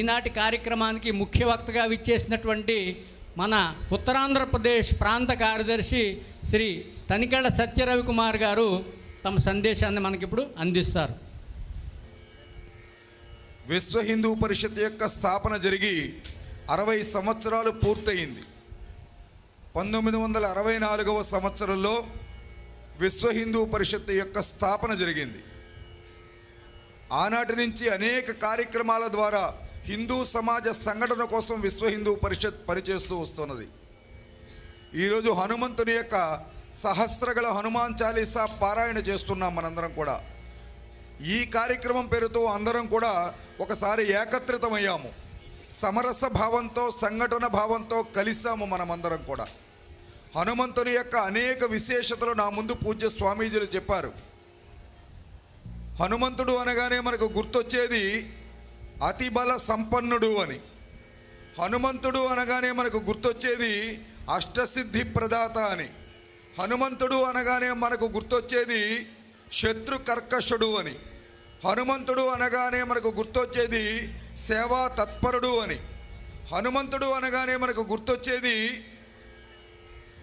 ఈనాటి కార్యక్రమానికి ముఖ్య వక్తగా విచ్చేసినటువంటి మన ఉత్తరాంధ్రప్రదేశ్ ప్రాంత కార్యదర్శి శ్రీ తనికెళ్ళ సత్యరవి కుమార్ గారు తమ సందేశాన్ని మనకిప్పుడు అందిస్తారు. విశ్వ హిందూ పరిషత్ యొక్క స్థాపన జరిగి అరవై సంవత్సరాలు పూర్తయింది. పంతొమ్మిది వందల అరవై నాలుగవ సంవత్సరంలో విశ్వ హిందూ పరిషత్ యొక్క స్థాపన జరిగింది. ఆనాటి నుంచి అనేక కార్యక్రమాల ద్వారా హిందూ సమాజ సంఘటన కోసం విశ్వ హిందూ పరిషత్ పనిచేస్తూ వస్తున్నది. ఈరోజు హనుమంతుని యొక్క సహస్రగల హనుమాన్ చాలీసా పారాయణ చేస్తున్నాం మనందరం కూడా. ఈ కార్యక్రమం పేరుతో అందరం కూడా ఒకసారి ఏకత్రితమయ్యాము. సమరస భావంతో సంఘటన భావంతో కలిసాము మనమందరం కూడా. హనుమంతుని యొక్క అనేక విశేషతలు నా ముందు పూజ్య స్వామీజీలు చెప్పారు. హనుమంతుడు అనగానే మనకు గుర్తొచ్చేది అతిబల సంపన్నుడు అని. హనుమంతుడు అనగానే మనకు గుర్తొచ్చేది అష్టసిద్ధి ప్రదాత అని. హనుమంతుడు అనగానే మనకు గుర్తొచ్చేది శత్రు కర్కశుడు అని. హనుమంతుడు అనగానే మనకు గుర్తొచ్చేది సేవా తత్పరుడు అని. హనుమంతుడు అనగానే మనకు గుర్తొచ్చేది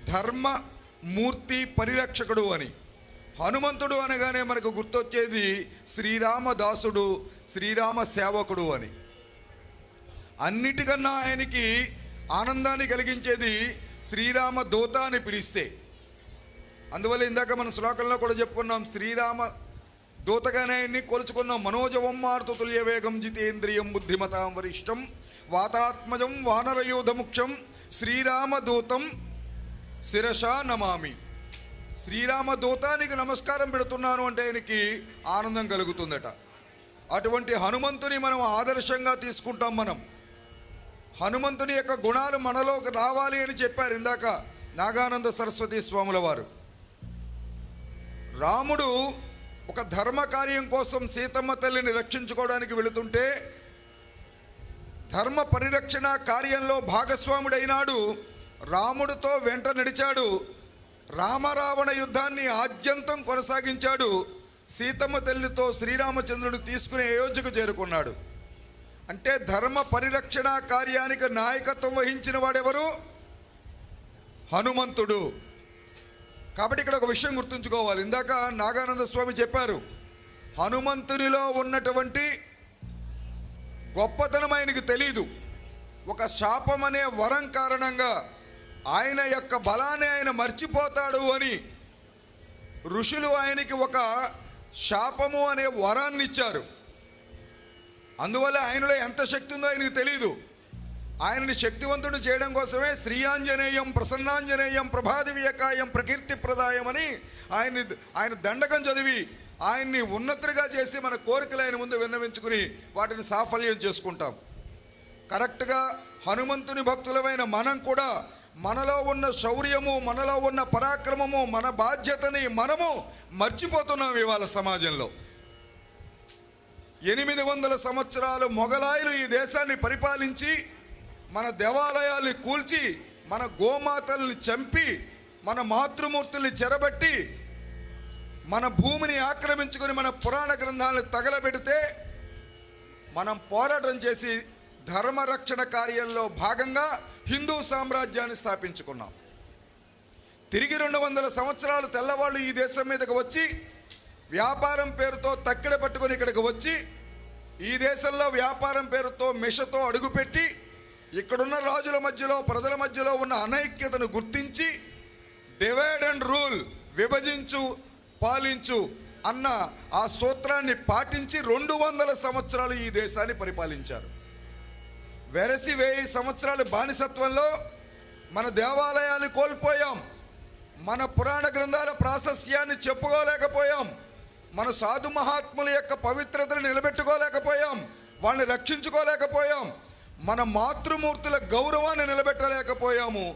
ధర్మ మూర్తి పరిరక్షకుడు అని. హనుమంతుడు అనగానే మనకు గుర్తొచ్చేది శ్రీరామదాసుడు శ్రీరామ సేవకుడు అని. అన్నిటికన్నా ఆయనకి ఆనందాన్ని కలిగించేది శ్రీరామ దూత అని పిలిస్తే. అందువల్ల ఇందాక మన శ్లోకంలో కూడా చెప్పుకున్నాం శ్రీరామ దూతగానే ఆయన్ని కొలుచుకున్నాం మనోజవం మార్తు తుల్య వేగం జితేంద్రియం బుద్ధిమతాం వరిష్టం వాతాత్మజం వానరయోధముఖ్యం శ్రీరామదూతం శిరషా నమామి. శ్రీరామ దూతానికి నమస్కారం పెడుతున్నాను అంటే ఆయనకి ఆనందం కలుగుతుందట. అటువంటి హనుమంతుని మనం ఆదర్శంగా తీసుకుంటాం మనం. హనుమంతుని యొక్క గుణాలు మనలోకి రావాలి అని చెప్పారు ఇందాక నాగానంద సరస్వతి స్వాముల వారు. రాముడు ఒక ధర్మ కార్యం కోసం సీతమ్మ తల్లిని రక్షించుకోవడానికి వెళుతుంటే ధర్మ పరిరక్షణ కార్యంలో భాగస్వాముడైనాడు రాముడితో వెంట నడిచాడు రామరావణ యుద్ధాన్ని ఆద్యంతం కొనసాగించాడు సీతమ్మ తల్లితో శ్రీరామచంద్రుడు తీసుకుని అయోధ్యకు చేరుకున్నాడు. అంటే ధర్మ పరిరక్షణ కార్యానికి నాయకత్వం వహించిన వాడెవరు? హనుమంతుడు. కాబట్టి ఇక్కడ ఒక విషయం గుర్తుంచుకోవాలి. ఇందాక నాగానంద స్వామి చెప్పారు హనుమంతునిలో ఉన్నటువంటి గొప్పతనం ఆయనకి తెలీదు. ఒక శాపం అనే వరం కారణంగా ఆయన యొక్క బలాన్ని ఆయన మర్చిపోతాడు అని ఋషులు ఆయనకి ఒక శాపము అనే వరాన్ని ఇచ్చారు. అందువల్ల ఆయనలో ఎంత శక్తి ఉందో ఆయనకు తెలియదు ఆయనని శక్తివంతుడు చేయడం కోసమే శ్రీయాంజనేయం ప్రసన్నాంజనేయం ప్రభాదివ్యకాయం ప్రకీర్తి ప్రదాయం అని ఆయన్ని ఆయన దండకం చదివి ఆయన్ని ఉన్నతుడిగా చేసి మన కోరికలు ఆయన ముందు విన్నవించుకుని వాటిని సాఫల్యం చేసుకుంటాం. కరెక్ట్గా హనుమంతుని భక్తులమైన మనం కూడా మనలో ఉన్న శౌర్యము మనలో ఉన్న పరాక్రమము మన బాధ్యతని మనము మర్చిపోతున్నాం ఇవాళ సమాజంలో. ఎనిమిది వందల సంవత్సరాలు మొఘలాయులు ఈ దేశాన్ని పరిపాలించి మన దేవాలయాల్ని కూల్చి మన గోమాతల్ని చంపి మన మాతృమూర్తుల్ని చెరబట్టి మన భూమిని ఆక్రమించుకొని మన పురాణ గ్రంథాలను తగలబెడితే మనం పోరాటం చేసి ధర్మరక్షణ కార్యంలో భాగంగా హిందూ సామ్రాజ్యాన్ని స్థాపించుకున్నాం. తిరిగి రెండు వందల సంవత్సరాలు తెల్లవాళ్ళు ఈ దేశం మీదకి వచ్చి వ్యాపారం పేరుతో తక్కిడ పట్టుకొని ఇక్కడికి వచ్చి ఈ దేశంలో వ్యాపారం పేరుతో మిషతో అడుగుపెట్టి ఇక్కడున్న రాజుల మధ్యలో ప్రజల మధ్యలో ఉన్న అనైక్యతను గుర్తించి డివైడ్ అండ్ రూల్ విభజించు పాలించు అన్న ఆ సూత్రాన్ని పాటించి రెండు వందల సంవత్సరాలు ఈ దేశాన్ని పరిపాలించారు. వెరసి వెయ్యి సంవత్సరాలు బానిసత్వంలో మన దేవాలయాన్ని కోల్పోయాం. మన పురాణ గ్రంథాల ప్రాశస్యాన్ని చెప్పుకోలేకపోయాం. మన సాధు మహాత్ముల యొక్క పవిత్రతను నిలబెట్టుకోలేకపోయాం. వాళ్ళని రక్షించుకోలేకపోయాం. మన మాతృమూర్తుల గౌరవాన్ని నిలబెట్టలేకపోయాము.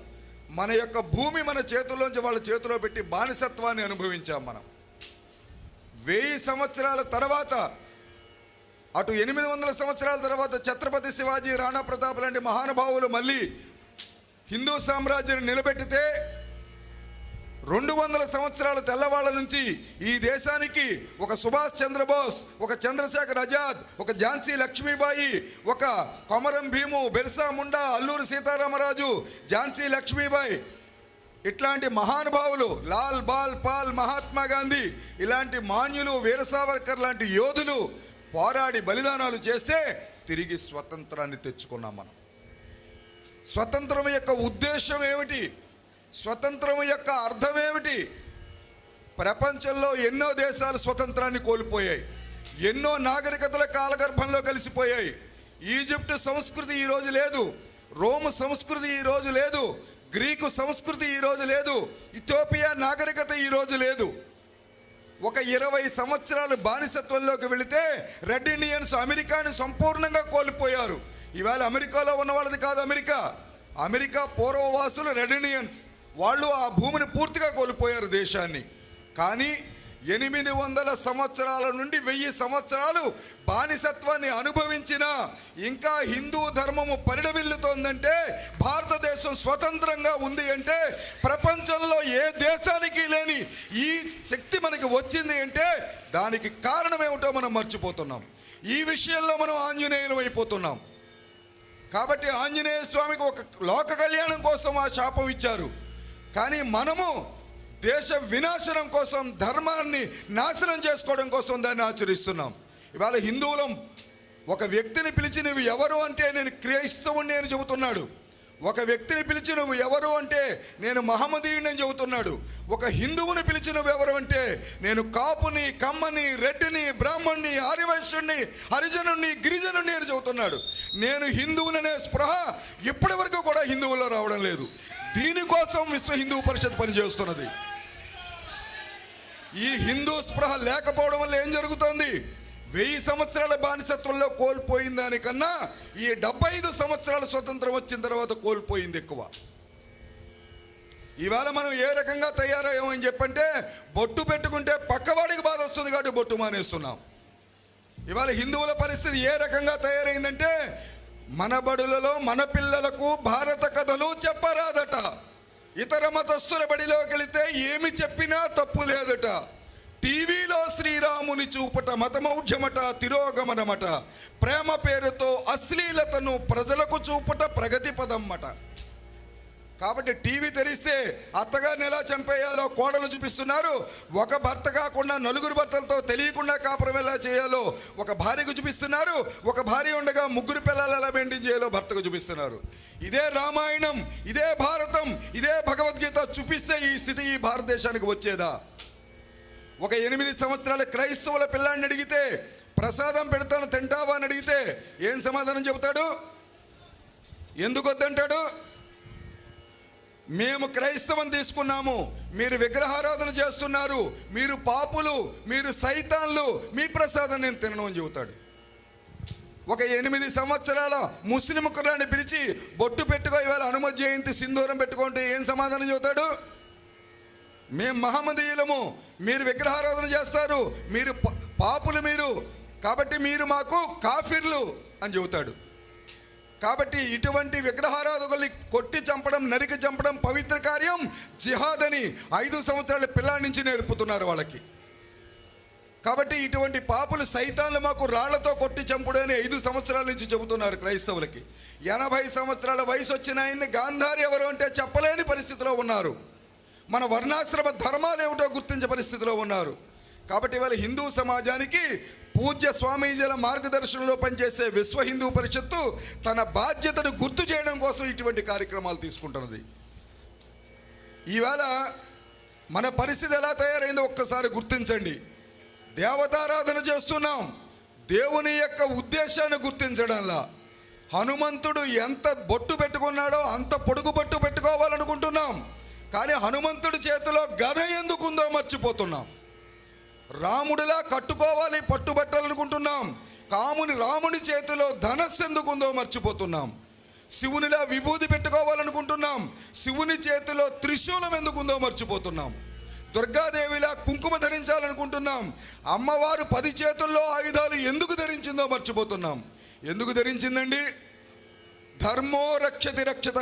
మన యొక్క భూమి మన చేతుల్లోంచి వాళ్ళ చేతిలో పెట్టి బానిసత్వాన్ని అనుభవించాం మనం. వెయ్యి సంవత్సరాల తర్వాత అటు ఎనిమిది వందల సంవత్సరాల తర్వాత ఛత్రపతి శివాజీ రాణా ప్రతాప్ లాంటి మహానుభావులు మళ్ళీ హిందూ సామ్రాజ్యాన్ని నిలబెట్టితే రెండు వందల సంవత్సరాల తెల్లవాళ్ళ నుంచి ఈ దేశానికి ఒక సుభాష్ చంద్రబోస్ ఒక చంద్రశేఖర్ ఆజాద్ ఒక ఝాన్సీ లక్ష్మీబాయి ఒక కొమరం భీము బిర్సా ముండా అల్లూరు సీతారామరాజు ఝాన్సీ లక్ష్మీబాయి ఇట్లాంటి మహానుభావులు లాల్ బాల్ పాల్ మహాత్మా గాంధీ ఇలాంటి మాన్యులు వీర సావర్కర్ లాంటి యోధులు పోరాడి బలిదానాలు చేస్తే తిరిగి స్వతంత్రాన్ని తెచ్చుకున్నాం మనం. స్వతంత్రం యొక్క ఉద్దేశం ఏమిటి? స్వతంత్రం యొక్క అర్థం ఏమిటి? ప్రపంచంలో ఎన్నో దేశాలు స్వతంత్రాన్ని కోల్పోయాయి. ఎన్నో నాగరికతల కాలగర్భంలో కలిసిపోయాయి. ఈజిప్ట్ సంస్కృతి ఈరోజు లేదు. రోమ్ సంస్కృతి ఈరోజు లేదు. గ్రీకు సంస్కృతి ఈరోజు లేదు. ఇథోపియా నాగరికత ఈరోజు లేదు. ఒక ఇరవై సంవత్సరాలు బానిసత్వంలోకి వెళితే రెడ్ ఇండియన్స్ అమెరికాని సంపూర్ణంగా కోల్పోయారు. ఇవాళ అమెరికాలో ఉన్న వాళ్ళది కాదు అమెరికా. అమెరికా పూర్వవాసులు రెడ్ ఇండియన్స్. వాళ్ళు ఆ భూమిని పూర్తిగా కోల్పోయారు దేశాన్ని. కానీ ఎనిమిది వందల సంవత్సరాల నుండి వెయ్యి సంవత్సరాలు బానిసత్వాన్ని అనుభవించిన ఇంకా హిందూ ధర్మము పరిడవిల్లుతోందంటే భారతదేశం స్వతంత్రంగా ఉంది అంటే ప్రపంచంలో ఏ దేశానికి లేని ఈ శక్తి మనకి వచ్చింది అంటే దానికి కారణం ఏమిటో మనం మర్చిపోతున్నాం. ఈ విషయంలో మనం ఆంజనేయులు అయిపోతున్నాం. కాబట్టి ఆంజనేయ స్వామికి ఒక లోక కళ్యాణం కోసం ఆ శాపం ఇచ్చారు. కానీ మనము దేశ వినాశనం కోసం ధర్మాన్ని నాశనం చేసుకోవడం కోసం దాన్ని ఆచరిస్తున్నాం. ఇవాళ హిందువులం ఒక వ్యక్తిని పిలిచి నువ్వు ఎవరు అంటే నేను క్రైస్తవుణ్ణి అని చెబుతున్నాడు. ఒక వ్యక్తిని పిలిచి నువ్వు ఎవరు అంటే నేను మహమ్మదీయుని అని చెబుతున్నాడు. ఒక హిందువుని పిలిచి నువ్వు ఎవరు అంటే నేను కాపుని కమ్మని రెడ్డిని బ్రాహ్మణ్ణి ఆర్యవైశ్యుణ్ణి హరిజనుణ్ణి గిరిజనుణ్ణి అని చెబుతున్నాడు. నేను హిందువుననే స్పృహ ఇప్పటి వరకు కూడా హిందువుల్లో రావడం లేదు. దీనికోసం విశ్వ హిందూ పరిషత్ పనిచేస్తున్నది. ఈ హిందూ స్పృహ లేకపోవడం వల్ల ఏం జరుగుతోంది? వెయ్యి సంవత్సరాల బానిసత్వంలో కోల్పోయిన దానికన్నా ఈ డెబ్బై ఐదు సంవత్సరాల స్వతంత్రం వచ్చిన తర్వాత కోల్పోయింది ఎక్కువ. ఇవాళ మనం ఏ రకంగా తయారయ్యామని చెప్పంటే బొట్టు పెట్టుకుంటే పక్కవాడికి బాధ వస్తుంది కాబట్టి బొట్టు మానేస్తున్నాం. ఇవాళ హిందువుల పరిస్థితి ఏ రకంగా తయారైందంటే మన బడులలో మన పిల్లలకు భారత కథలు చెప్పరాదట. ఇతర మతస్థుల బడిలోకి వెళితే ఏమి చెప్పినా తప్పు లేదట. టీవీలో శ్రీరాముని చూపట మతమౌఢ్యమట తిరోగమనమట. ప్రేమ పేరుతో అశ్లీలతను ప్రజలకు చూపట ప్రగతి పదమ్మట కాబట్టి టీవీ తెరిస్తే అత్తగారిని ఎలా చంపేయాలో కోడలు చూపిస్తున్నారు. ఒక భర్త కాకుండా నలుగురు భర్తలతో తెలియకుండా కాపురం ఎలా చేయాలో ఒక భార్యకు చూపిస్తున్నారు. ఒక భార్య ఉండగా ముగ్గురు పిల్లలు ఎలా మెయింటైన్ చేయాలో భర్తకు చూపిస్తున్నారు. ఇదే రామాయణం ఇదే భారతం ఇదే భగవద్గీత చూపిస్తే ఈ స్థితి ఈ భారతదేశానికి వచ్చేదా? ఒక ఎనిమిది సంవత్సరాల క్రైస్తవుల పిల్లాన్ని అడిగితే ప్రసాదం పెడతాను తింటావా అని అడిగితే ఏం సమాధానం చెబుతాడు? ఎందుకు వద్దంటాడు మేము క్రైస్తవం తీసుకున్నాము. మీరు విగ్రహారాధన చేస్తున్నారు. మీరు పాపులు మీరు సైతాన్లు మీ ప్రసాదం నేను తినను అని చెబుతాడు. ఒక ఎనిమిది సంవత్సరాల ముస్లిం కుర్రాన్ని పిలిచి బొట్టు పెట్టుకో ఇవాళ హనుమ జయంతి సింధూరం పెట్టుకుంటే ఏం సమాధానం చెబుతాడు? మేము మహమ్మదీయులము. మీరు విగ్రహారాధన చేస్తారు. మీరు పాపులు మీరు. కాబట్టి మీరు మాకు కాఫిర్లు అని చెబుతాడు. కాబట్టి ఇటువంటి విగ్రహారాధకుల్ని కొట్టి చంపడం నరికి చంపడం పవిత్ర కార్యం జిహాద్ అని ఐదు సంవత్సరాల పిల్లల నుంచి నేర్పుతున్నారు వాళ్ళకి. కాబట్టి ఇటువంటి పాపులు సైతాన్లు మాకు రాళ్ళతో కొట్టి చంపుడు అని ఐదు సంవత్సరాల నుంచి చెబుతున్నారు క్రైస్తవులకి. ఎనభై సంవత్సరాల వయసు వచ్చిన ఆయన్ని గాంధారి ఎవరు అంటే చెప్పలేని పరిస్థితిలో ఉన్నారు. మన వర్ణాశ్రమ ధర్మాలు ఏమిటో గుర్తించే పరిస్థితిలో ఉన్నారు. కాబట్టి ఇవాళ హిందూ సమాజానికి పూజ్య స్వామీజీల మార్గదర్శనంలో పనిచేసే విశ్వ హిందూ పరిషత్తు తన బాధ్యతను గుర్తు చేయడం కోసం ఇటువంటి కార్యక్రమాలు తీసుకుంటున్నది. ఈవేళ మన పరిస్థితి ఎలా తయారైందో ఒక్కసారి గుర్తించండి. దేవతారాధన చేస్తున్నాం. దేవుని యొక్క ఉద్దేశాన్ని గుర్తించడంలా. హనుమంతుడు ఎంత బొట్టు పెట్టుకున్నాడో అంత పొడుగు బొట్టు పెట్టుకోవాలనుకుంటున్నాం. కానీ హనుమంతుడి చేతిలో గద ఎందుకుందో మర్చిపోతున్నాం. రాముడిలా కట్టుకోవాలి పట్టుబట్టాలనుకుంటున్నాం. కాముని రాముని చేతిలో ధనస్సు ఎందుకుందో మర్చిపోతున్నాం. శివునిలా విభూది పెట్టుకోవాలనుకుంటున్నాం. శివుని చేతిలో త్రిశూలం ఎందుకుందో మర్చిపోతున్నాం. దుర్గాదేవిలా కుంకుమ ధరించాలనుకుంటున్నాం. అమ్మవారు పది చేతుల్లో ఆయుధాలు ఎందుకు ధరించిందో మర్చిపోతున్నాం. ఎందుకు ధరించిందండి? ధర్మో రక్షతి రక్షత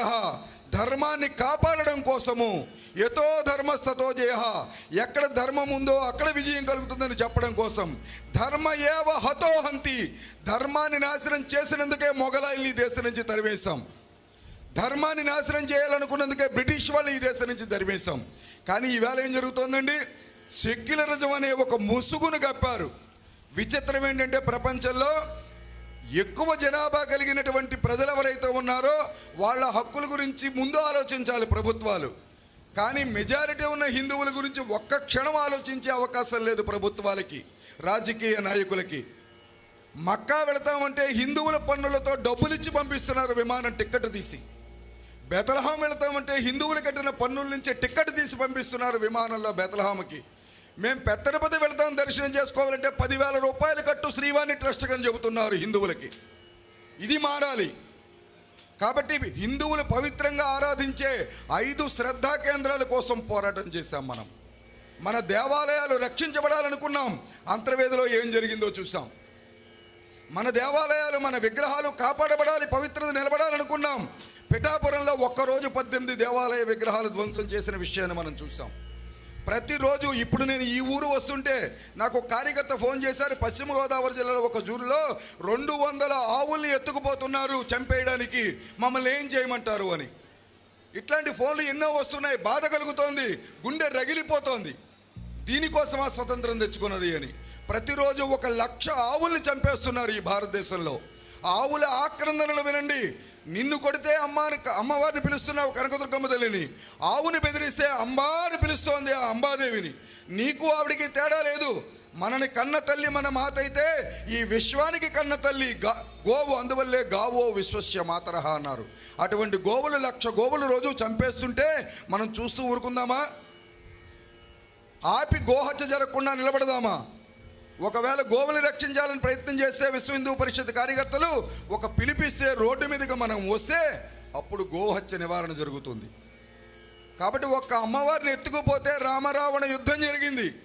ధర్మాన్ని కాపాడడం కోసము. ఎతో ధర్మస్థతో జయ. ఎక్కడ ధర్మం ఉందో అక్కడ విజయం కలుగుతుందని చెప్పడం కోసం. ధర్మ ఏవ హతో హంతి. ధర్మాన్ని నాశనం చేసినందుకే మొఘలాయిల్ని ఈ దేశం నుంచి తరివేశాం ధర్మాన్ని నాశనం చేయాలనుకున్నందుకే బ్రిటిష్ వాళ్ళు ఈ దేశం నుంచి తరివేశాం కానీ ఈవేళ ఏం జరుగుతోందండి? సెక్యులరిజం అనే ఒక ముసుగును కప్పారు. విచిత్రం ఏంటంటే ప్రపంచంలో ఎక్కువ జనాభా కలిగినటువంటి ప్రజలు ఎవరైతే ఉన్నారో వాళ్ళ హక్కుల గురించి ముందు ఆలోచించాలి ప్రభుత్వాలు. కానీ మెజారిటీ ఉన్న హిందువుల గురించి ఒక్క క్షణం ఆలోచించే అవకాశం లేదు ప్రభుత్వాలకి రాజకీయ నాయకులకి. మక్కా వెళతామంటే హిందువుల పన్నులతో డబ్బులు ఇచ్చి పంపిస్తున్నారు విమానం టిక్కెట్ తీసి. బెతలహాం వెళతామంటే హిందువులు కట్టిన పన్నుల నుంచి టిక్కెట్ తీసి పంపిస్తున్నారు విమానంలో బెతలహామకి మేము పెద్దపతి వెళతాం దర్శనం చేసుకోవాలంటే పదివేల రూపాయలు కట్టు శ్రీవాణి ట్రస్ట్ అని చెబుతున్నారు హిందువులకి. ఇది మారాలి. కాబట్టి హిందువులు పవిత్రంగా ఆరాధించే ఐదు శ్రద్ధా కేంద్రాల కోసం పోరాటం చేశాం మనం. మన దేవాలయాలు రక్షించబడాలనుకున్నాం. అంతర్వేదిలో ఏం జరిగిందో చూసాం మన దేవాలయాలు మన విగ్రహాలు కాపాడబడాలి పవిత్రత నిలబడాలనుకున్నాం. పిఠాపురంలో ఒక్కరోజు పద్దెనిమిది దేవాలయ విగ్రహాలు ధ్వంసం చేసిన విషయాన్ని మనం చూసాం ప్రతిరోజు ఇప్పుడు నేను ఈ ఊరు వస్తుంటే నాకు ఒక కార్యకర్త ఫోన్ చేశారు. పశ్చిమ గోదావరి జిల్లాలో ఒక జూరులో రెండు వందల ఆవుల్ని ఎత్తుకుపోతున్నారు చంపేయడానికి. మమ్మల్ని ఏం చేయమంటారు అని. ఇట్లాంటి ఫోన్లు ఎన్నో వస్తున్నాయి. బాధ కలుగుతోంది. గుండె రగిలిపోతోంది. దీనికోసం ఆ స్వతంత్రం తెచ్చుకున్నది అని. ప్రతిరోజు ఒక లక్ష ఆవుల్ని చంపేస్తున్నారు ఈ భారతదేశంలో. ఆవుల ఆక్రందనలు వినండి. నిన్ను కొడితే అమ్మాని అమ్మవారిని పిలుస్తున్నావు కనకదుర్గమ్మ తల్లిని. ఆవుని బెదిరిస్తే అంబా అని పిలుస్తోంది ఆ అంబాదేవిని. నీకు ఆవిడికి తేడా లేదు. మనని కన్న తల్లి మన మాత అయితే ఈ విశ్వానికి కన్న తల్లి గా- గోవు అందువల్లే గావో విశ్వస్య మాతరహ అన్నారు. అటువంటి గోవులు లక్ష గోవులు రోజు చంపేస్తుంటే మనం చూస్తూ ఊరుకుందామా? ఆపి గోహత్య జరగకుండా నిలబడదామా? ఒకవేళ గోవుని రక్షించాలని ప్రయత్నం చేస్తే విశ్వ హిందూ పరిషత్ కార్యకర్తలు ఒక పిలిపిస్తే రోడ్డు మీదకి మనం వస్తే అప్పుడు గోహత్య నివారణ జరుగుతుంది. కాబట్టి ఒక్క అమ్మవారిని ఎత్తుకుపోతే రామరావణ యుద్ధం జరిగింది.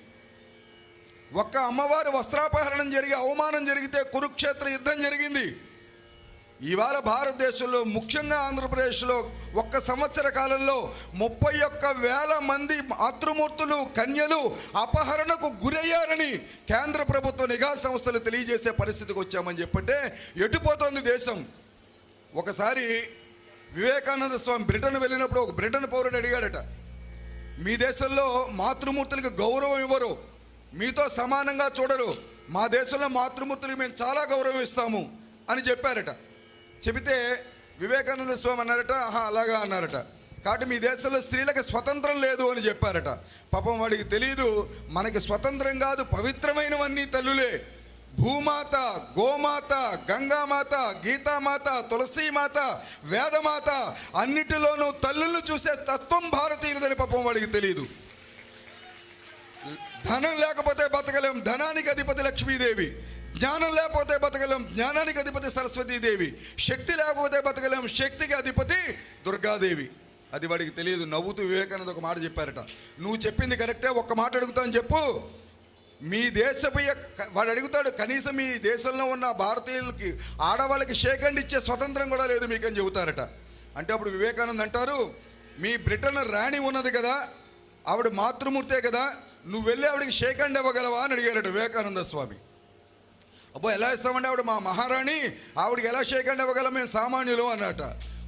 ఒక్క అమ్మవారి వస్త్రాపహరణం జరిగి అవమానం జరిగితే కురుక్షేత్ర యుద్ధం జరిగింది. ఇవాళ భారతదేశంలో ముఖ్యంగా ఆంధ్రప్రదేశ్లో ఒక్క సంవత్సర కాలంలో ముప్పై ఒక్క వేల మంది మాతృమూర్తులు కన్యలు అపహరణకు గురయ్యారని కేంద్ర ప్రభుత్వ నిఘా సంస్థలు తెలియజేసే పరిస్థితికి వచ్చామని చెప్పంటే ఎటుపోతోంది దేశం? ఒకసారి వివేకానంద స్వామి బ్రిటన్ వెళ్ళినప్పుడు ఒక బ్రిటన్ పౌరుడు అడిగాడట మీ దేశంలో మాతృమూర్తులకు గౌరవం ఇవ్వరు మీతో సమానంగా చూడరు మా దేశంలో మాతృమూర్తులకు మేము చాలా గౌరవం ఇస్తాము అని చెప్పారట. చెబితే వివేకానంద స్వామి అన్నారట ఆహా అలాగా అన్నారట. కాబట్టి మీ దేశంలో స్త్రీలకు స్వతంత్రం లేదు అని చెప్పారట. పాపం వాడికి తెలియదు మనకి స్వతంత్రం కాదు పవిత్రమైనవన్నీ తల్లులే. భూమాత గోమాత గంగామాత గీతామాత తులసీమాత వేదమాత అన్నిటిలోనూ తల్లులు చూసే తత్వం భారతీయులదని పాపం వాడికి తెలియదు ధనం లేకపోతే బతకలేం ధనానికి అధిపతి లక్ష్మీదేవి. జ్ఞానం లేకపోతే బతకలేం. జ్ఞానానికి అధిపతి సరస్వతీదేవి శక్తి లేకపోతే బతకలేం. శక్తికి అధిపతి దుర్గాదేవి. అది వాడికి తెలియదు. నవ్వుతూ వివేకానంద ఒక మాట చెప్పారట. నువ్వు చెప్పింది కరెక్టే. ఒక్క మాట అడుగుతాను చెప్పు. మీ దేశపు వాడు అడుగుతాడు. కనీసం మీ దేశంలో ఉన్న భారతీయులకి ఆడవాళ్ళకి షేక్ ఇచ్చే స్వతంత్రం కూడా లేదు మీకని చెబుతారట. అంటే అప్పుడు వివేకానంద అంటారు మీ బ్రిటన్ రాణి ఉన్నది కదా. ఆవిడ మాతృమూర్తే కదా. నువ్వు వెళ్ళి ఆవిడకి షేకండ్ ఇవ్వగలవా? అని అడిగారట వివేకానంద స్వామి. అబ్బో ఎలా ఇస్తామండి ఆవిడ? మా మహారాణి ఆవిడకి ఎలా షేక్ ఇవ్వగలం మేము సామాన్యులు అన్నట.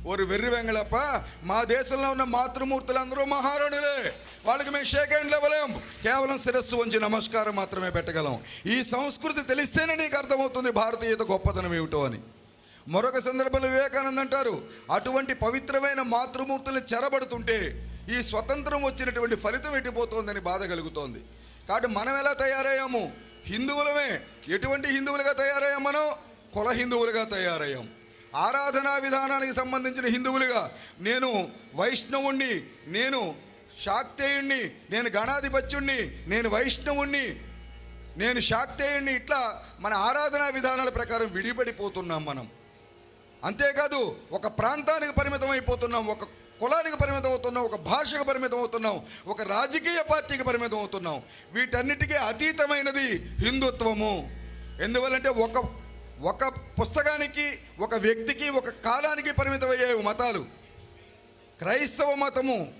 ఓరు వెర్రి వెంగళప్ప మా దేశంలో ఉన్న మాతృమూర్తులందరూ మహారాణులే. వాళ్ళకి మేము షేక్ హ్యాండ్లు ఇవ్వలేం కేవలం శిరస్సు వంచి నమస్కారం మాత్రమే పెట్టగలం. ఈ సంస్కృతి తెలిస్తేనే నీకు అర్థమవుతుంది భారతీయత గొప్పతనం ఏమిటో అని. మరొక సందర్భంలో వివేకానంద అంటారు అటువంటి పవిత్రమైన మాతృమూర్తులు చెరబడుతుంటే ఈ స్వతంత్రం వచ్చినటువంటి ఫలితం ఎట్టిపోతోందని బాధ కలుగుతోంది. కాబట్టి మనం ఎలా తయారయ్యాము? హిందువులమే. ఎటువంటి హిందువులుగా తయారయ్యాం మనం? కుల హిందువులుగా తయారయ్యాం. ఆరాధనా విధానానికి సంబంధించిన హిందువులుగా నేను వైష్ణవుణ్ణి నేను శాక్తేయుణ్ణి నేను గణాధిపత్యుణ్ణి నేను వైష్ణవుణ్ణి నేను శాక్తేయుణ్ణి ఇట్లా మన ఆరాధనా విధానాల ప్రకారం విడిపడిపోతున్నాం మనం. అంతేకాదు ఒక ప్రాంతానికి పరిమితం అయిపోతున్నాం ఒక కులానికి పరిమితం అవుతున్నాం ఒక భాషకు పరిమితం అవుతున్నాం ఒక రాజకీయ పార్టీకి పరిమితం అవుతున్నాం వీటన్నిటికీ అతీతమైనది హిందుత్వము. ఎందువల్లంటే ఒక ఒక పుస్తకానికి ఒక వ్యక్తికి ఒక కాలానికి పరిమితం మతాలు. క్రైస్తవ మతము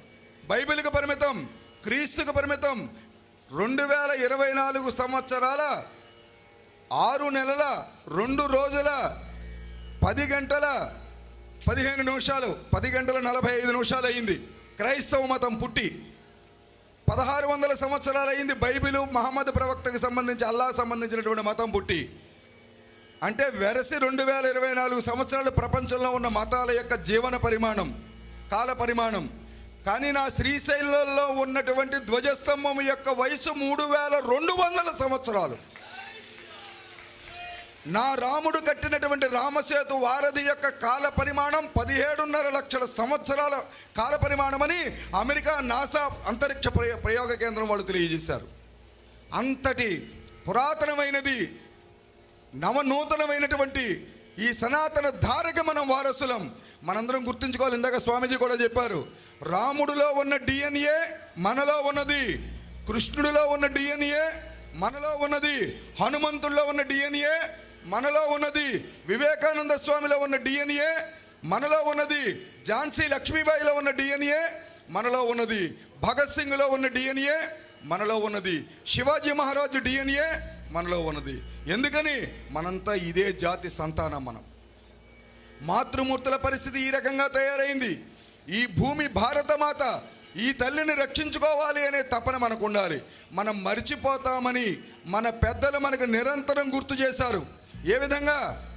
బైబిల్కి పరిమితం క్రీస్తుకు పరిమితం. రెండు వేల ఇరవై నాలుగు సంవత్సరాల ఆరు నెలల రెండు రోజుల పది గంటల పదిహేను నిమిషాలు పది గంటల నలభై ఐదు నిమిషాలు అయింది. క్రైస్తవ మతం పుట్టి పదహారు వందల సంవత్సరాలు అయింది బైబిలు మహమ్మద్ ప్రవక్తకు సంబంధించి అల్లా సంబంధించినటువంటి మతం పుట్టి. అంటే వెరసి రెండు వేల ఇరవై నాలుగు సంవత్సరాలు ప్రపంచంలో ఉన్న మతాల యొక్క జీవన పరిమాణం కాల పరిమాణం. కానీ నా శ్రీశైలంలో ఉన్నటువంటి ధ్వజస్తంభం యొక్క వయసు మూడు వేల రెండు వందల సంవత్సరాలు. నా రాముడు కట్టినటువంటి రామసేతు వారధి యొక్క కాల పరిమాణం పదిహేడున్నర లక్షల సంవత్సరాల కాల పరిమాణమని అమెరికా నాసా అంతరిక్ష ప్రయో ప్రయోగ కేంద్రం వాళ్ళు తెలియజేశారు. అంతటి పురాతనమైనది నవనూతనమైనటువంటి ఈ సనాతన ధారక మనం వారసులం. మనందరం గుర్తుంచుకోవాలి ఇందాక స్వామీజీ కూడా చెప్పారు. రాముడిలో ఉన్న డిఎన్ఏ మనలో ఉన్నది కృష్ణుడిలో ఉన్న డిఎన్ఏ మనలో ఉన్నది హనుమంతుల్లో ఉన్న డిఎన్ఏ మనలో ఉన్నది వివేకానంద స్వామిలో ఉన్న డిఎన్ఏ మనలో ఉన్నది ఝాన్సీ లక్ష్మీబాయిలో ఉన్న డిఎన్ఏ మనలో ఉన్నది భగత్ సింగ్లో ఉన్న డిఎన్ఏ మనలో ఉన్నది శివాజీ మహారాజు డిఎన్ఏ మనలో ఉన్నది. ఎందుకని? మనంతా ఇదే జాతి సంతానం మనం. మాతృమూర్తుల పరిస్థితి ఈ రకంగా తయారైంది. ఈ భూమి భారతమాత ఈ తల్లిని రక్షించుకోవాలి అనే తపన మనకు ఉండాలి మనం మరిచిపోతామని మన పెద్దలు మనకు నిరంతరం గుర్తు చేశారు. ఏ విధంగా?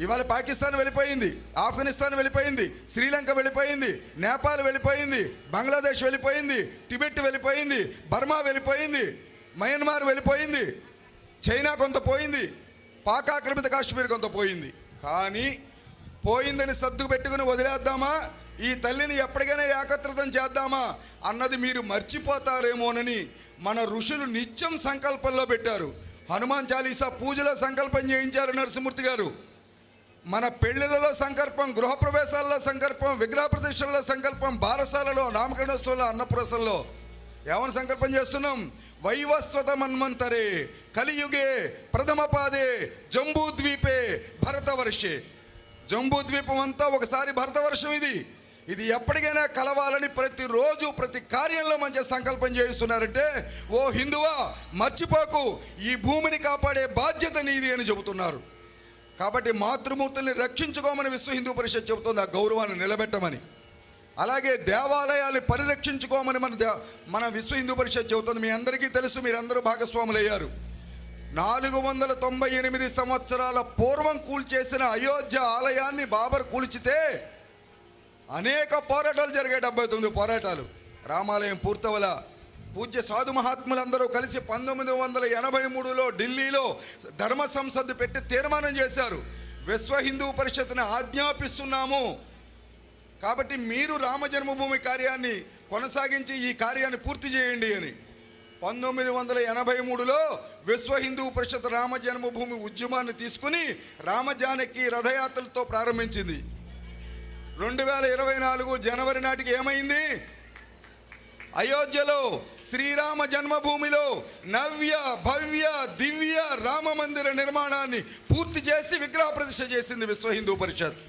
ఇవాళ పాకిస్తాన్ వెళ్ళిపోయింది ఆఫ్ఘనిస్తాన్ వెళ్ళిపోయింది శ్రీలంక వెళ్ళిపోయింది నేపాల్ వెళ్ళిపోయింది బంగ్లాదేశ్ వెళ్ళిపోయింది టిబెట్ వెళ్ళిపోయింది బర్మా వెళ్ళిపోయింది మయన్మార్ వెళ్ళిపోయింది చైనా కొంత పోయింది పాక్ ఆక్రమిత కాశ్మీర్ కొంత పోయింది. కానీ పోయిందని సర్దుకు పెట్టుకుని వదిలేద్దామా? ఈ తల్లిని ఎప్పటికైనా ఏకత్రితం చేద్దామా? అన్నది మీరు మర్చిపోతారేమోనని మన ఋషులు నిత్యం సంకల్పంలో పెట్టారు. హనుమాన్ చాలీసా పూజలో సంకల్పం చేయించారు నరసింహమూర్తి గారు. మన పెళ్ళిళ్ళలో సంకల్పం గృహప్రవేశాల్లో సంకల్పం విగ్రహ ప్రతిష్టల్లో సంకల్పం బారసాలలో నామకరణోత్సవంలో అన్నప్రసంలో ఏమైనా సంకల్పం చేస్తున్నాం? వైవస్వత మన్మంతరే కలియుగే ప్రథమ పాదే జంబూద్వీపే భరతవర్షే. జంబూద్వీపం అంతా ఒకసారి భరతవర్షం ఇది. ఇది ఎప్పటికైనా కలవాలని ప్రతిరోజు ప్రతి కార్యంలో మంచి సంకల్పం చేయిస్తున్నారంటే ఓ హిందువా మర్చిపోకు. ఈ భూమిని కాపాడే బాధ్యత నీది అని చెబుతున్నారు. కాబట్టి మాతృమూర్తుల్ని రక్షించుకోమని విశ్వ హిందూ పరిషత్ చెబుతుంది ఆ గౌరవాన్ని నిలబెట్టమని. అలాగే దేవాలయాలు పరిరక్షించుకోమని మన దే మన విశ్వ హిందూ పరిషత్ చెబుతుంది. మీ అందరికీ తెలుసు మీరందరూ భాగస్వాములయ్యారు నాలుగు వందల తొంభై ఎనిమిది సంవత్సరాల పూర్వం కూల్చేసిన అయోధ్య ఆలయాన్ని బాబర్ కూల్చితే అనేక పోరాటాలు జరిగాయి డెబ్బై తొమ్మిది పోరాటాలు. రామాలయం పూర్తవల. పూజ్య సాధు మహాత్ములందరూ కలిసి పంతొమ్మిది వందల ఎనభై మూడులో ఢిల్లీలో ధర్మ సంసద్ పెట్టి తీర్మానం చేశారు. విశ్వ హిందూ పరిషత్ని ఆజ్ఞాపిస్తున్నాము. కాబట్టి మీరు రామ జన్మభూమి కార్యాన్ని కొనసాగించి ఈ కార్యాన్ని పూర్తి చేయండి అని. పంతొమ్మిది వందల ఎనభై మూడులో విశ్వ హిందూ పరిషత్ రామ జన్మభూమి ఉద్యమాన్ని తీసుకుని రామజానకి రథయాత్రలతో ప్రారంభించింది. రెండు వేల ఇరవై నాలుగు జనవరి నాటికి ఏమైంది? అయోధ్యలో శ్రీరామ జన్మభూమిలో నవ్య భవ్య దివ్య రామ మందిర నిర్మాణాన్ని పూర్తి చేసి విగ్రహ ప్రతిష్ఠ చేసింది విశ్వ హిందూ పరిషత్.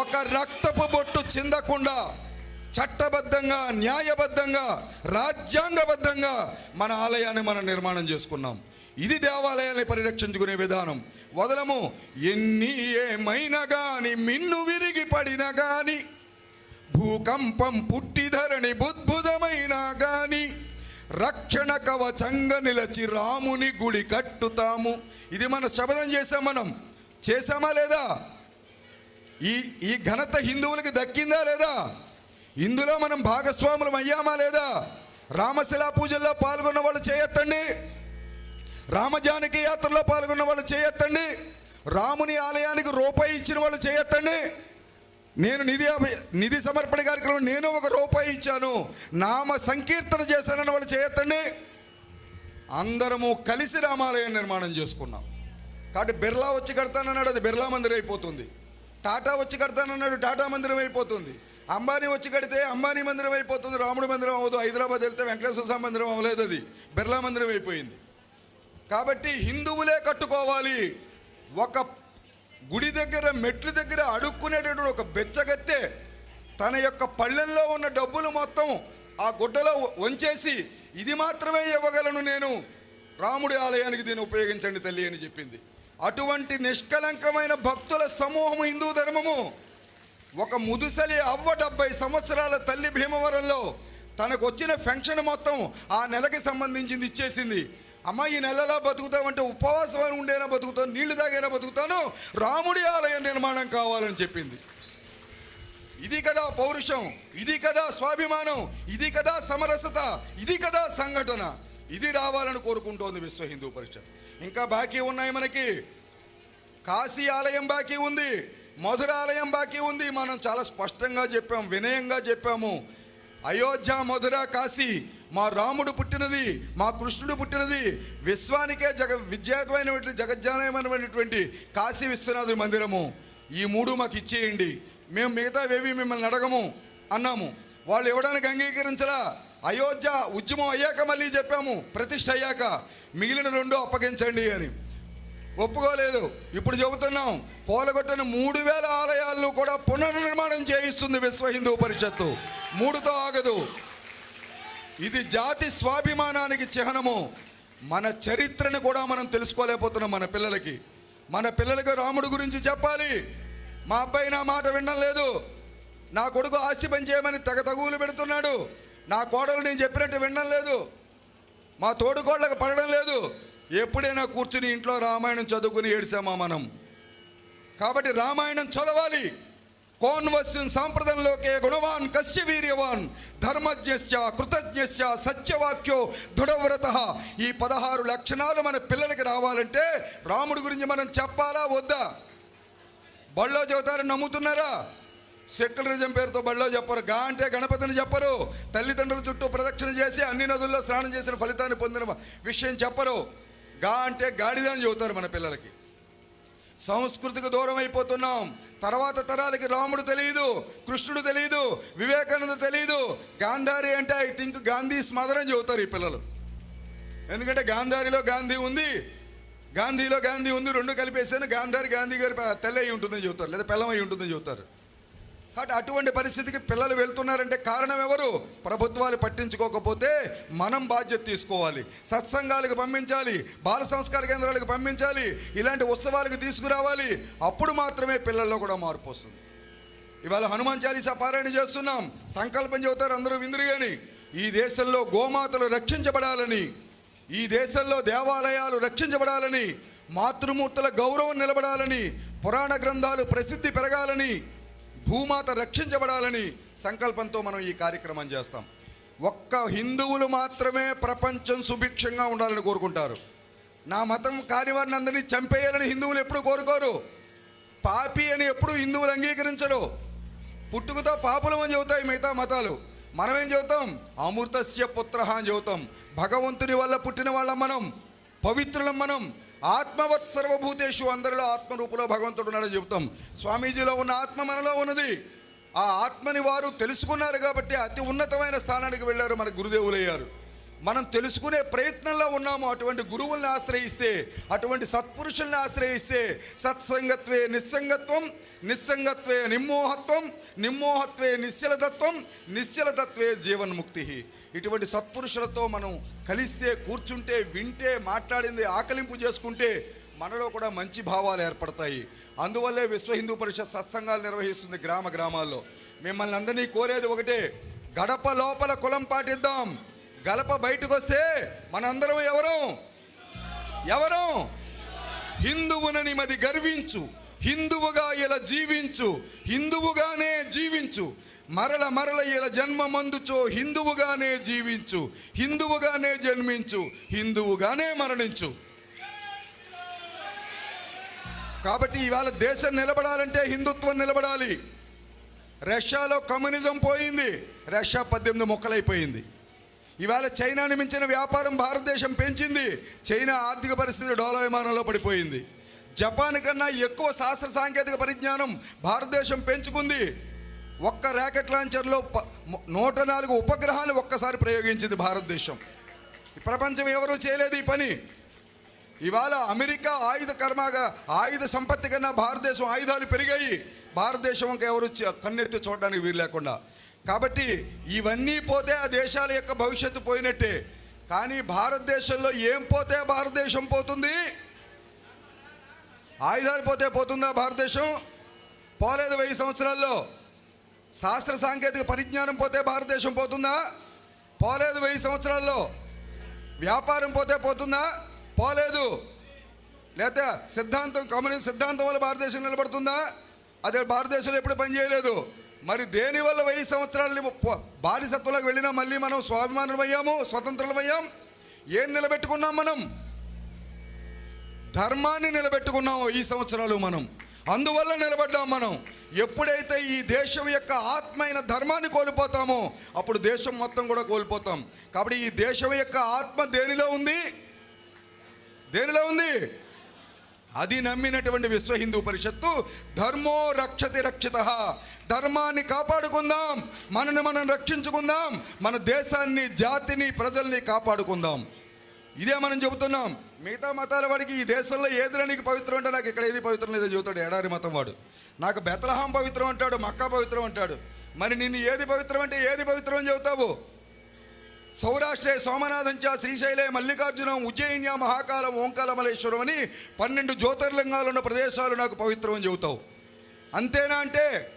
ఒక రక్తపు బొట్టు చిందకుండా చట్టబద్ధంగా న్యాయబద్ధంగా రాజ్యాంగబద్ధంగా మన ఆలయాన్ని మనం నిర్మాణం చేసుకున్నాం. ఇది దేవాలయాన్ని పరిరక్షించుకునే విధానం. వదలము. ఎన్ని ఏమైనా కానీ మిన్ను విరిగి పడిన గాని భూకంపం పుట్టిధరణి బుద్భుతమైనా గాని రక్షణ కవచంగా నిలచి రాముని గుడి కట్టుతాము. ఇది మన శబదం చేసాం మనం. చేసామా లేదా? ఈ ఈ ఘనత హిందువులకి దక్కిందా లేదా? ఇందులో మనం భాగస్వాములం అయ్యామా లేదా? రామశిలా పూజల్లో పాల్గొన్న వాళ్ళు చేయొత్తండి రామజానకి యాత్రలో పాల్గొన్న వాళ్ళు చేయొత్తండి రాముని ఆలయానికి రూపాయి ఇచ్చిన వాళ్ళు చేయొత్తండి నేను నిధి నిధి సమర్పణ కార్యక్రమం నేను ఒక రూపాయి ఇచ్చాను. నామ సంకీర్తన చేశానని వాళ్ళు చేయొత్తండి అందరము కలిసి రామాలయం నిర్మాణం చేసుకున్నాం. కాబట్టి బిర్లా వచ్చి కడతానన్నాడు అది బిర్లా మందిరం అయిపోతుంది. టాటా వచ్చి కడతానన్నాడు టాటా మందిరం అయిపోతుంది. అంబానీ వచ్చి కడితే అంబానీ మందిరం అయిపోతుంది రాముడు మందిరం అవ్వదు. హైదరాబాద్ వెళ్తే వెంకటేశ్వర స్వామి మందిరం అవ్వలేదు అది. బిర్లా మందిరం అయిపోయింది. కాబట్టి హిందువులే కట్టుకోవాలి. ఒక గుడి దగ్గర మెట్లు దగ్గర అడుక్కునేటటువంటి ఒక బెచ్చగత్తె తన యొక్క పళ్ళెల్లో ఉన్న డబ్బులు మొత్తం ఆ గుడ్డలో వంచేసి ఇది మాత్రమే ఇవ్వగలను నేను. రాముడి ఆలయానికి దీన్ని ఉపయోగించండి తల్లి అని చెప్పింది. అటువంటి నిష్కలంకమైన భక్తుల సమూహము హిందూ ధర్మము ఒక ముదుసలి అవ్వ డెబ్బై సంవత్సరాల తల్లి భీమవరంలో తనకు వచ్చిన పెన్షన్ మొత్తం ఆ నెలకి సంబంధించింది ఇచ్చేసింది. అమ్మ ఈ నెలలా బతుకుతామంటే ఉపవాసం ఉండేనా బతుకుతాను నీళ్ళు తాగైనా బతుకుతాను? రాముడి ఆలయం నిర్మాణం కావాలని చెప్పింది. ఇది కదా పౌరుషం ఇది కదా స్వాభిమానం ఇది కదా సమరసత ఇది కదా సంఘటన. ఇది రావాలని కోరుకుంటోంది విశ్వ హిందూ పరిషత్. ఇంకా బాకీ ఉన్నాయి మనకి. కాశీ ఆలయం బాకీ ఉంది మధుర ఆలయం బాకీ ఉంది. మనం చాలా స్పష్టంగా చెప్పాము వినయంగా చెప్పాము. అయోధ్య మధుర కాశీ మా రాముడు పుట్టినది మా కృష్ణుడు పుట్టినది విశ్వానికే జగ విద్యాతమైనటువంటి జగజ్జానమైనటువంటి కాశీ విశ్వనాథుడి మందిరము. ఈ మూడు మాకు ఇచ్చేయండి. మేము మిగతావేవి మిమ్మల్ని అడగము అన్నాము. వాళ్ళు ఇవ్వడానికి అంగీకరించలా. అయోధ్య ఉద్యమం అయ్యాక మళ్ళీ చెప్పాము ప్రతిష్ట అయ్యాక. మిగిలిన రెండు అప్పగించండి అని. ఒప్పుకోలేదు. ఇప్పుడు చెబుతున్నాం పోలగొట్టిన మూడు వేల ఆలయాలను కూడా పునర్నిర్మాణం చేయిస్తుంది విశ్వ హిందూ పరిషత్తు. మూడుతో ఆగదు. ఇది జాతి స్వాభిమానానికి చిహ్నము. మన చరిత్రను కూడా మనం తెలుసుకోలేకపోతున్నాం మన పిల్లలకి. మన పిల్లలకి రాముడు గురించి చెప్పాలి. మా అబ్బాయి నా మాట వినడం లేదు. నా కొడుకు ఆస్తి పని చేయమని తెగ తగువులు పెడుతున్నాడు. నా కోడలు నేను చెప్పినట్టు వినడం లేదు. మా తోడుకోళ్ళకి పడడం లేదు. ఎప్పుడైనా కూర్చుని ఇంట్లో రామాయణం చదువుకుని ఏడిసామా మనం? కాబట్టి రామాయణం చదవాలి. కోన్వశ్యం సాంప్రదంలోకే గుణవాన్ కశ్యవీర్యవాన్ ధర్మజ్ఞశ్చ కృతజ్ఞశ్చ సత్యవాక్యో దృఢవ్రత. ఈ పదహారు లక్షణాలు మన పిల్లలకి రావాలంటే రాముడి గురించి మనం చెప్పాలా వద్దా? బళ్ళో చెబుతారని నమ్ముతున్నారా? సెక్యులరిజం పేరుతో బళ్ళో చెప్పరు గా అంటే గణపతిని చెప్పరు. తల్లిదండ్రుల చుట్టూ ప్రదక్షిణ చేసి అన్ని నదుల్లో స్నానం చేసిన ఫలితాన్ని పొందిన విషయం చెప్పరు. గా అంటే గాడిదని చెబుతారు మన పిల్లలకి. సంస్కృతికి దూరం అయిపోతున్నాం. తర్వాత తరాలకి రాముడు తెలియదు కృష్ణుడు తెలియదు వివేకానంద తెలియదు గాంధారి అంటే ఐ థింక్ గాంధీ స్మదర్ అని చెబుతారు ఈ పిల్లలు. ఎందుకంటే గాంధారిలో గాంధీ ఉంది గాంధీలో గాంధీ ఉంది రెండు కలిపేసాను గాంధారి గాంధీ గారి తెల్ల అయి ఉంటుందని చెబుతారు లేదా పెళ్ళం అయి ఉంటుందని చెబుతారు. కాబట్టి అటువంటి పరిస్థితికి పిల్లలు వెళ్తున్నారంటే కారణం ఎవరు? ప్రభుత్వాలు పట్టించుకోకపోతే మనం బాధ్యత తీసుకోవాలి. సత్సంగాలకు పంపించాలి బాల సంస్కార కేంద్రాలకు పంపించాలి ఇలాంటి ఉత్సవాలకు తీసుకురావాలి. అప్పుడు మాత్రమే పిల్లల్లో కూడా మార్పు వస్తుంది. ఇవాళ హనుమాన్ చాలీసా పారాయణ చేస్తున్నాం. సంకల్పం చెబుతారు అందరూ విందురు కానీ ఈ దేశంలో గోమాతలు రక్షించబడాలని ఈ దేశంలో దేవాలయాలు రక్షించబడాలని మాతృమూర్తుల గౌరవం నిలబడాలని పురాణ గ్రంథాలు ప్రసిద్ధి పెరగాలని భూమాత రక్షించబడాలని సంకల్పంతో మనం ఈ కార్యక్రమం చేస్తాం. ఒక్క హిందువులు మాత్రమే ప్రపంచం సుభిక్షంగా ఉండాలని కోరుకుంటారు. నా మతం కాని వారిని అందరినీ చంపేయాలని హిందువులు ఎప్పుడు కోరుకోరు. పాపి అని ఎప్పుడు హిందువులు అంగీకరించరు. పుట్టుకతో పాపులం అని చెబుతాయి మిగతా మతాలు. మనమేం చెబుతాం? అమృతస్య పుత్ర అని చెబుతాం. భగవంతుని వల్ల పుట్టిన వాళ్ళం మనం. పవిత్రులం మనం. ఆత్మవత్ సర్వభూతేషు అందరిలో ఆత్మరూపులో భగవంతుడు ఉన్నాడని చెబుతాం. స్వామీజీలో ఉన్న ఆత్మ మనలో ఉన్నది. ఆ ఆత్మని వారు తెలుసుకున్నారు కాబట్టి అతి ఉన్నతమైన స్థానానికి వెళ్ళారు మన గురుదేవులయ్యారు. మనం తెలుసుకునే ప్రయత్నంలో ఉన్నాము. అటువంటి గురువుల్ని ఆశ్రయిస్తే అటువంటి సత్పురుషుల్ని ఆశ్రయిస్తే సత్సంగత్వే నిస్సంగత్వం నిస్సంగత్వే నిమ్మోహత్వం నిమ్మోహత్వే నిశ్చలతత్వం నిశ్చలతత్వే జీవన్ముక్తి. ఇటువంటి సత్పురుషులతో మనం కలిస్తే కూర్చుంటే వింటే మాట్లాడింది ఆకలింపు చేసుకుంటే మనలో కూడా మంచి భావాలు ఏర్పడతాయి. అందువల్లే విశ్వ హిందూ పరిషత్ సత్సంగాలు నిర్వహిస్తుంది గ్రామ గ్రామాల్లో. మిమ్మల్ని అందరినీ కోరేది ఒకటే గడప లోపల కులం పాటిద్దాం. గలప బయటకు వస్తే మనందరం ఎవరు? ఎవరు? హిందువునని మది గర్వించు. హిందువుగా ఇలా జీవించు. హిందువుగానే జీవించు. మరల మరల ఇలా జన్మమందుచో హిందువుగానే జీవించు. హిందువుగానే జన్మించు. హిందువుగానే మరణించు. కాబట్టి ఇవాళ దేశం నిలబడాలంటే హిందుత్వం నిలబడాలి. రష్యాలో కమ్యూనిజం పోయింది. రష్యా పద్దెనిమిది మొక్కలైపోయింది. ఇవాళ చైనాని మించిన వ్యాపారం భారతదేశం పెంచింది. చైనా ఆర్థిక పరిస్థితి డోలయమానంలో పడిపోయింది. జపాన్ కన్నా ఎక్కువ శాస్త్ర సాంకేతిక పరిజ్ఞానం భారతదేశం పెంచుకుంది. ఒక్క ర్యాకెట్ లాంచర్లో నూట నాలుగు ఉపగ్రహాలు ఒక్కసారి ప్రయోగించింది భారతదేశం. ప్రపంచం ఎవరూ చేయలేదు ఈ పని. ఇవాళ అమెరికా ఆయుధ కర్మగా ఆయుధ సంపత్తి కన్నా భారతదేశం ఆయుధాలు పెరిగాయి. భారతదేశం ఇంకా ఎవరు కన్నెత్తి చూడడానికి వీలు లేకుండా. కాబట్టి ఇవన్నీ పోతే ఆ దేశాల యొక్క భవిష్యత్తు పోయినట్టే. కానీ భారతదేశంలో ఏం పోతే భారతదేశం పోతుంది? ఆయుధాలు పోతే పోతుందా భారతదేశం? పోలేదు వెయ్యి సంవత్సరాల్లో. శాస్త్ర సాంకేతిక పరిజ్ఞానం పోతే భారతదేశం పోతుందా? పోలేదు వెయ్యి సంవత్సరాల్లో. వ్యాపారం పోతే పోతుందా? పోలేదు. లేకపోతే సిద్ధాంతం కమ్యూనిస్ట్ సిద్ధాంతం వల్ల భారతదేశం నిలబడుతుందా? అదే భారతదేశంలో ఎప్పుడు పనిచేయలేదు. మరి దేని వల్ల వెయ్యి సంవత్సరాలు పో- వెళ్ళినా మళ్ళీ మనం స్వాభిమానులమయ్యాము స్వతంత్రులమయ్యాం? ఏం నిలబెట్టుకున్నాం మనం? ధర్మాన్ని నిలబెట్టుకున్నాము ఈ సంవత్సరాలు మనం. అందువల్ల నిలబడ్డాం మనం. ఎప్పుడైతే ఈ దేశం యొక్క ఆత్మైన ధర్మాన్ని కోల్పోతామో అప్పుడు దేశం మొత్తం కూడా కోల్పోతాం. కాబట్టి ఈ దేశం యొక్క ఆత్మ దేనిలో ఉంది? దేనిలో ఉంది? అది నమ్మినటువంటి విశ్వ హిందూ పరిషత్తు ధర్మో రక్షతి రక్షిత. ధర్మాన్ని కాపాడుకుందాం మనని మనం రక్షించుకుందాం మన దేశాన్ని జాతిని ప్రజల్ని కాపాడుకుందాం. ఇదే మనం చెబుతున్నాం. మిగతా మతాల వాడికి ఈ దేశంలో ఏదైనా నీకు పవిత్రం అంటే నాకు ఇక్కడ ఏది పవిత్రం లేదో చెబుతాడు ఎడారి మతం వాడు. నాకు బెతలహాం పవిత్రం అంటాడు మక్కా పవిత్రం అంటాడు. మరి నిన్ను ఏది పవిత్రం అంటే ఏది పవిత్రం అని చెబుతావు? సౌరాష్ట్రే సోమనాథంచ శ్రీశైలే మల్లికార్జునం ఉజ్జయిన్య మహాకాలం ఓంకాలమలేశ్వరం అని పన్నెండు జ్యోతిర్లింగాలున్న ప్రదేశాలు నాకు పవిత్రం అని చెబుతావు. అంతేనా అంటే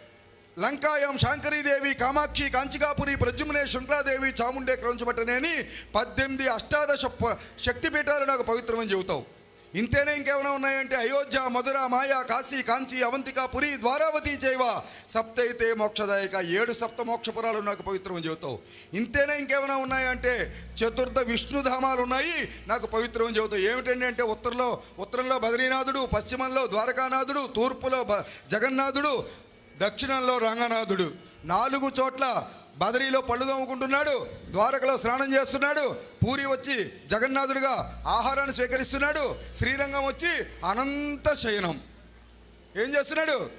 లంకాయం శాంకరీదేవి కామాక్షి కాంచికాపురి ప్రజుమ్నే శృంఖలాదేవి చాముండే క్రౌంచబట్టనేని పద్దెనిమిది అష్టాదశ ప- శక్తిపీఠాలు నాకు పవిత్రమని చెబుతావు. ఇంతేనే ఇంకేమైనా ఉన్నాయంటే అయోధ్య మధుర మాయా కాశీ కాంచి అవంతిక పురి ద్వారావతి జైవ. సప్తైతే మోక్షదాయక. ఏడు సప్త మోక్షపురాలు నాకు పవిత్రమని చెబుతావు. ఇంతేనే ఇంకేమైనా ఉన్నాయంటే చతుర్థ విష్ణుధామాలు ఉన్నాయి నాకు పవిత్రమని చెబుతావు. ఏమిటండి అంటే ఉత్తరంలో ఉత్తరంలో బద్రీనాథుడు పశ్చిమంలో ద్వారకానాథుడు తూర్పులో బ జగన్నాథుడు దక్షిణంలో రంగనాథుడు. నాలుగు చోట్ల బదరీలో పళ్ళు తోముకుంటున్నాడు ద్వారకలో స్నానం చేస్తున్నాడు పూరి వచ్చి జగన్నాథుడిగా ఆహారాన్ని స్వీకరిస్తున్నాడు శ్రీరంగం వచ్చి అనంత శయనం. ఏం చేస్తున్నాడు?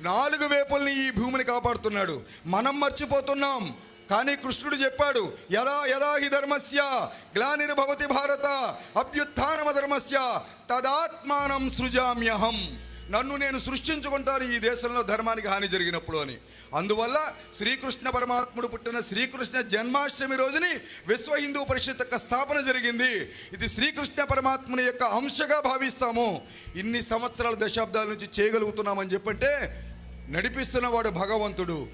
నాలుగు వేపుల్ని ఈ భూమిని కాపాడుతున్నాడు. మనం మర్చిపోతున్నాం కానీ కృష్ణుడు చెప్పాడు యదా యదా హి ధర్మస్య గ్లానిర్భవతి భారత అభ్యుత్థానమ ధర్మస్య తదాత్మానం సృజామ్యహం. నన్ను నేను సృష్టించుకుంటాను ఈ దేశంలో ధర్మానికి హాని జరిగినప్పుడు అని. అందువల్ల శ్రీకృష్ణ పరమాత్ముడు పుట్టిన శ్రీకృష్ణ జన్మాష్టమి రోజుని విశ్వ హిందూ పరిషత్ యొక్క స్థాపన జరిగింది. ఇది శ్రీకృష్ణ పరమాత్ముని యొక్క అంశగా భావిస్తాము. ఇన్ని సంవత్సరాల దశాబ్దాల నుంచి చేయగలుగుతున్నామని చెప్పంటే నడిపిస్తున్నవాడు భగవంతుడు.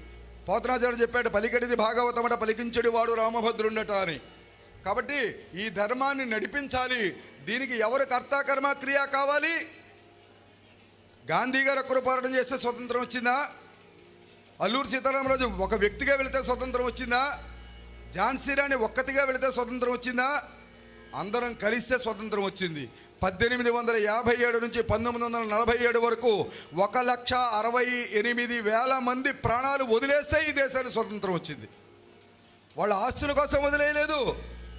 పోతనాచార్య చెప్పాడు పలికడిది భాగవతమట పలికించడు వాడు రామభద్రుండట అని. కాబట్టి ఈ ధర్మాన్ని నడిపించాలి. దీనికి ఎవరు కర్త కర్మ క్రియ కావాలి? గాంధీ గారు ఒక్కరు పోరాటం చేస్తే స్వతంత్రం వచ్చిందా? అల్లూరు సీతారామరాజు ఒక వ్యక్తిగా వెళితే స్వతంత్రం వచ్చిందా? ఝాన్సీ రాణి ఒక్కతిగా వెళితే స్వతంత్రం వచ్చిందా? అందరం కలిస్తే స్వతంత్రం వచ్చింది. పద్దెనిమిది వందల యాభై ఏడు నుంచి పంతొమ్మిది వందల నలభై ఏడు వరకు ఒక లక్ష అరవై ఎనిమిది వేల మంది ప్రాణాలు వదిలేస్తే ఈ దేశానికి స్వతంత్రం వచ్చింది. వాళ్ళ ఆస్తుల కోసం వదిలేయలేదు.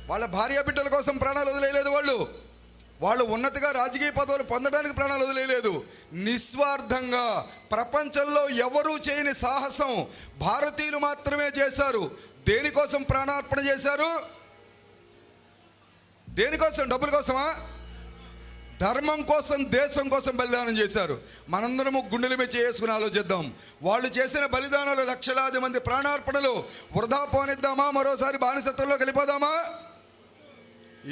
వాళ్ళ భార్య బిడ్డల కోసం ప్రాణాలు వదిలేయలేదు వాళ్ళు. వాళ్ళు ఉన్నతగా రాజకీయ పదవులు పొందడానికి ప్రాణాలు వదిలేదు నిస్వార్థంగా ప్రపంచంలో ఎవరూ చేయని సాహసం భారతీయులు మాత్రమే చేశారు. దేనికోసం ప్రాణార్పణ చేశారు? దేనికోసం? డబ్బుల కోసమా? ధర్మం కోసం దేశం కోసం బలిదానం చేశారు. మనందరము గుండెల మీద చేసుకుని ఆలోచిద్దాం. వాళ్ళు చేసిన బలిదానాలు లక్షలాది మంది ప్రాణార్పణలు వృధా పోనిద్దామా? మరోసారి బానిసత్వంలో వెళ్ళిపోదామా?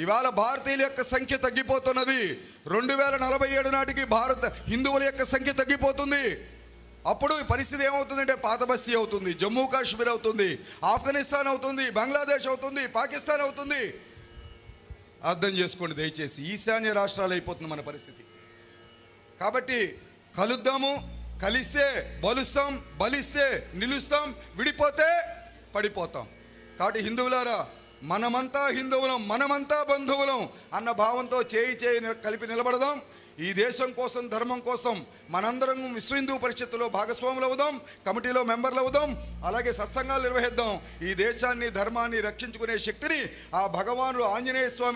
ఇవాళ భారతీయుల యొక్క సంఖ్య తగ్గిపోతున్నది. రెండు వేల నలభై ఏడు నాటికి భారత హిందువుల యొక్క సంఖ్య తగ్గిపోతుంది. అప్పుడు ఈ పరిస్థితి ఏమవుతుందంటే పాత బస్తీ అవుతుంది జమ్మూ కాశ్మీర్ అవుతుంది ఆఫ్ఘనిస్తాన్ అవుతుంది బంగ్లాదేశ్ అవుతుంది పాకిస్తాన్ అవుతుంది. అర్థం చేసుకోండి దయచేసి ఈశాన్య రాష్ట్రాలు అయిపోతుంది మన పరిస్థితి. కాబట్టి కలుద్దాము కలిస్తే బలుస్తాం బలిస్తే నిలుస్తాం విడిపోతే పడిపోతాం. కాబట్టి హిందువులారా మనమంతా హిందువులం మనమంతా బంధువులం అన్న భావంతో చేయి చేయి కలిపి నిలబడదాం. ఈ దేశం కోసం ధర్మం కోసం మనందరం విశ్వ హిందూ పరిషత్తులో భాగస్వాములు అవుదాం కమిటీలో మెంబర్లు అవుదాం. అలాగే సత్సంగాలు నిర్వహిద్దాం. ఈ దేశాన్ని ధర్మాన్ని రక్షించుకునే శక్తిని ఆ భగవానుడు ఆంజనేయ స్వామి